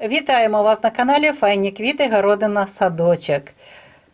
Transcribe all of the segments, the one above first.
Вітаємо вас на каналі Файні квіти, городина, садочок.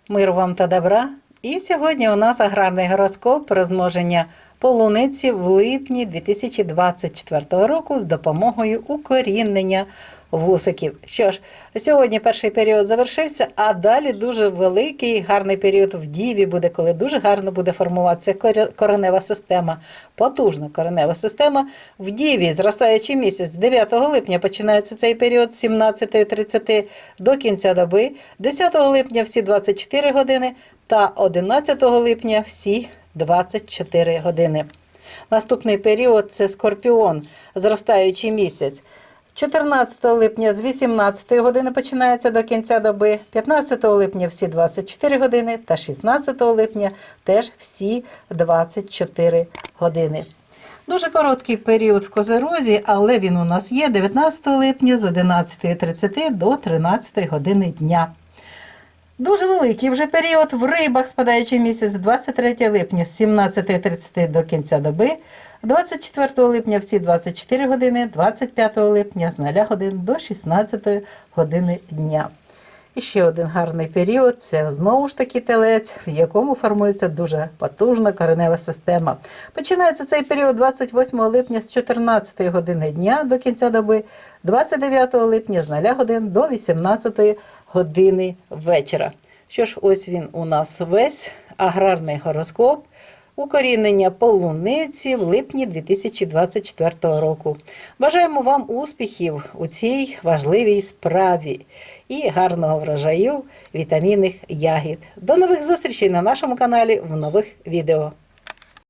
Мир вам та добра. І сьогодні у нас аграрний гороскоп розмноження полуниці в липні 2024 року з допомогою укорінення вусиків. Що ж, сьогодні перший період завершився, а далі дуже великий гарний період в діві буде, коли дуже гарно буде формуватися коренева система, потужна коренева система. В діві, зростаючий місяць, 9 липня починається цей період з 17.30 до кінця доби, 10 липня всі 24 години та 11 липня всі 24 години. Наступний період це скорпіон, зростаючий місяць. 14 липня з 18 години починається до кінця доби, 15 липня всі 24 години та 16 липня теж всі 24 години. Дуже короткий період в Козерозі, але він у нас є 19 липня з 11.30 до 13 години дня. Дуже великий вже період в рибах, спадаючий місяць 23 липня з 17.30 до кінця доби, 24 липня всі 24 години, 25 липня з 0 годин до 16 години дня. І ще один гарний період це знову ж таки телець, в якому формується дуже потужна коренева система. Починається цей період 28 липня з 14 години дня до кінця доби, 29 липня з 0 годин до 18 години вечора. Що ж, ось він у нас весь аграрний гороскоп. Укорінення полуниці в липні 2024 року. Бажаємо вам успіхів у цій важливій справі і гарного врожаю вітамінних ягід. До нових зустрічей на нашому каналі в нових відео.